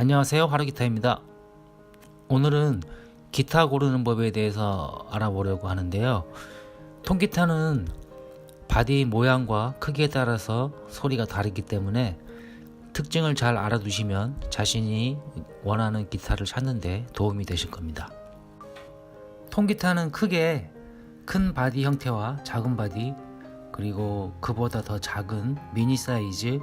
안녕하세요. 화루기타입니다. 오늘은 기타 고르는 법에 대해서 알아보려고 하는데요. 통기타는 바디 모양과 크기에 따라서 소리가 다르기 때문에 특징을 잘 알아두시면 자신이 원하는 기타를 찾는데 도움이 되실 겁니다. 통기타는 크게 큰 바디 형태와 작은 바디 그리고 그보다 더 작은 미니 사이즈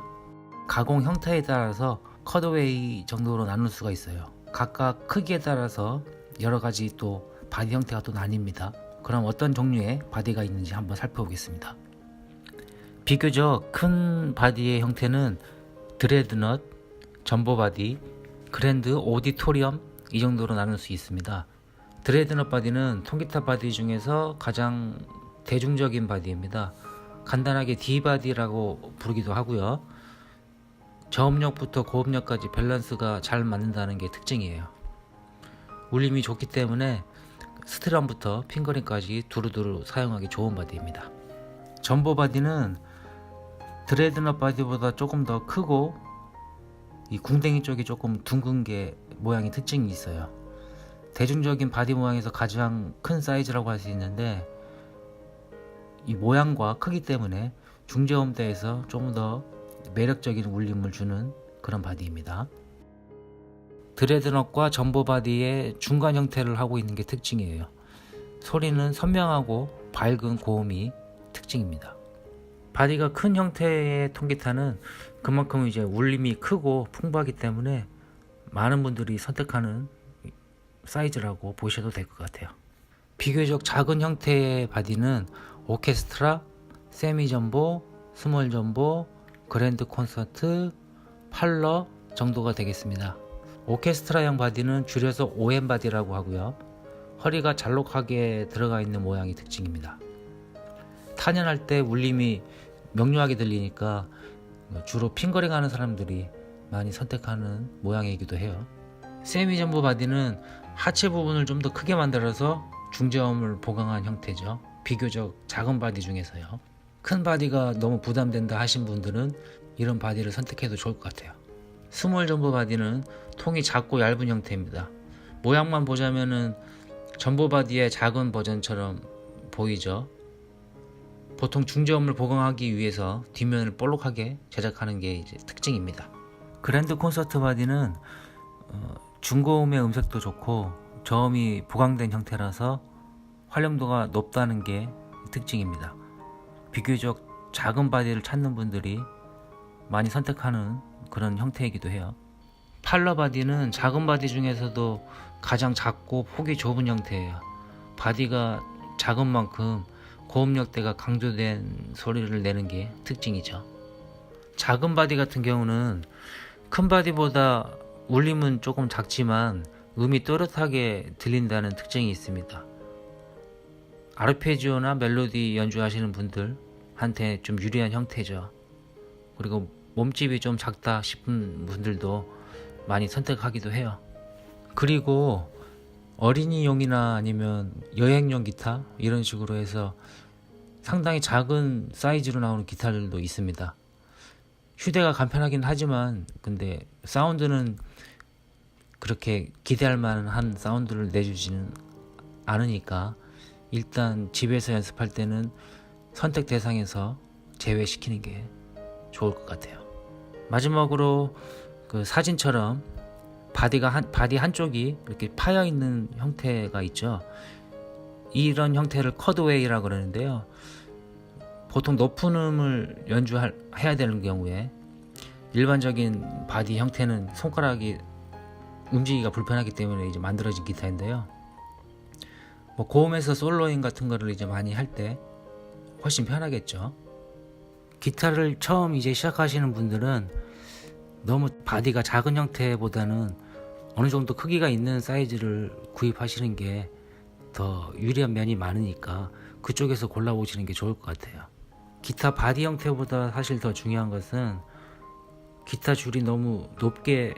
가공 형태에 따라서 컷어웨이 정도로 나눌 수가 있어요. 각각 크기에 따라서 여러 가지 또 바디 형태가 또 나뉩니다. 그럼 어떤 종류의 바디가 있는지 한번 살펴보겠습니다. 비교적 큰 바디의 형태는 드레드넛, 점보 바디, 그랜드 오디토리엄 이 정도로 나눌 수 있습니다. 드레드넛 바디는 통기타 바디 중에서 가장 대중적인 바디입니다. 간단하게 D 바디라고 부르기도 하고요. 저음력부터 고음력까지 밸런스가 잘 맞는다는 게 특징이에요. 울림이 좋기 때문에 스트럼부터 핑거링까지 두루두루 사용하기 좋은 바디입니다. 전보 바디는 드레드넛 바디보다 조금 더 크고 이 궁뎅이 쪽이 조금 둥근 게 모양이 특징이 있어요. 대중적인 바디 모양에서 가장 큰 사이즈라고 할 수 있는데 이 모양과 크기 때문에 중저음대에서 좀더 매력적인 울림을 주는 그런 바디입니다. 드레드넛과 전보 바디의 중간 형태를 하고 있는 게 특징이에요. 소리는 선명하고 밝은 고음이 특징입니다. 바디가 큰 형태의 통기타는 그만큼 이제 울림이 크고 풍부하기 때문에 많은 분들이 선택하는 사이즈라고 보셔도 될 것 같아요. 비교적 작은 형태의 바디는 오케스트라, 세미 전보, 스몰 전보, 그랜드 콘서트, 팔러 정도가 되겠습니다. 오케스트라형 바디는 줄여서 OM 바디라고 하고요. 허리가 잘록하게 들어가 있는 모양이 특징입니다. 탄연할 때 울림이 명료하게 들리니까 주로 핑거링 하는 사람들이 많이 선택하는 모양이기도 해요. 세미 전보 바디는 하체 부분을 좀 더 크게 만들어서 중저음을 보강한 형태죠. 비교적 작은 바디 중에서요. 큰 바디가 너무 부담된다 하신 분들은 이런 바디를 선택해도 좋을 것 같아요. 스몰 전보 바디는 통이 작고 얇은 형태입니다. 모양만 보자면은 전보 바디의 작은 버전처럼 보이죠. 보통 중저음을 보강하기 위해서 뒷면을 볼록하게 제작하는 게 이제 특징입니다. 그랜드 콘서트 바디는 어, 중고음의 음색도 좋고 저음이 보강된 형태라서 활용도가 높다는 게 특징입니다. 비교적 작은 바디를 찾는 분들이 많이 선택하는 그런 형태이기도 해요. 팔러 바디는 작은 바디 중에서도 가장 작고 폭이 좁은 형태예요. 바디가 작은 만큼 고음역대가 강조된 소리를 내는 게 특징이죠. 작은 바디 같은 경우는 큰 바디보다 울림은 조금 작지만 음이 또렷하게 들린다는 특징이 있습니다. 아르페지오나 멜로디 연주하시는 분들 한테 좀 유리한 형태죠. 그리고 몸집이 좀 작다 싶은 분들도 많이 선택하기도 해요. 그리고 어린이용이나 아니면 여행용 기타 이런 식으로 해서 상당히 작은 사이즈로 나오는 기타들도 있습니다. 휴대가 간편하긴 하지만 근데 사운드는 그렇게 기대할 만한 사운드를 내주지는 않으니까 일단 집에서 연습할 때는 선택 대상에서 제외시키는 게 좋을 것 같아요. 마지막으로 그 사진처럼 바디가 한 바디 한쪽이 이렇게 파여 있는 형태가 있죠. 이런 형태를 컷웨이라고 그러는데요. 보통 높은 음을 연주해야 되는 경우에 일반적인 바디 형태는 손가락이 움직이기가 불편하기 때문에 이제 만들어진 기타인데요. 뭐 고음에서 솔로인 같은 거를 이제 많이 할 때 훨씬 편하겠죠. 기타를 처음 이제 시작하시는 분들은 너무 바디가 작은 형태보다는 어느 정도 크기가 있는 사이즈를 구입하시는 게 더 유리한 면이 많으니까 그쪽에서 골라보시는 게 좋을 것 같아요. 기타 바디 형태보다 사실 더 중요한 것은 기타 줄이 너무 높게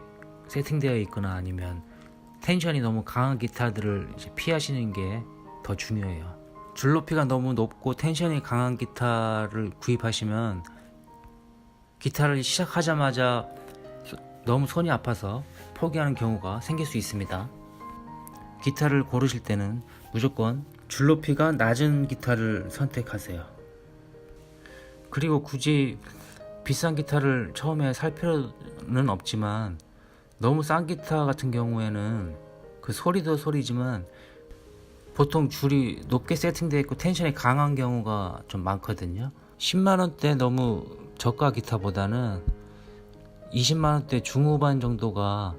세팅되어 있거나 아니면 텐션이 너무 강한 기타들을 피하시는 게 더 중요해요. 줄 높이가 너무 높고 텐션이 강한 기타를 구입하시면 기타를 시작하자마자 너무 손이 아파서 포기하는 경우가 생길 수 있습니다. 기타를 고르실 때는 무조건 줄 높이가 낮은 기타를 선택하세요. 그리고 굳이 비싼 기타를 처음에 살 필요는 없지만 너무 싼 기타 같은 경우에는 그 소리도 소리지만 보통 줄이 높게 세팅되어 있고 텐션이 강한 경우가 좀 많거든요. 10만 원대 너무 저가 기타보다는 20만 원대 중후반 정도가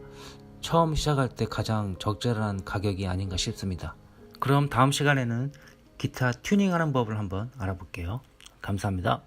처음 시작할 때 가장 적절한 가격이 아닌가 싶습니다. 그럼 다음 시간에는 기타 튜닝하는 법을 한번 알아볼게요. 감사합니다.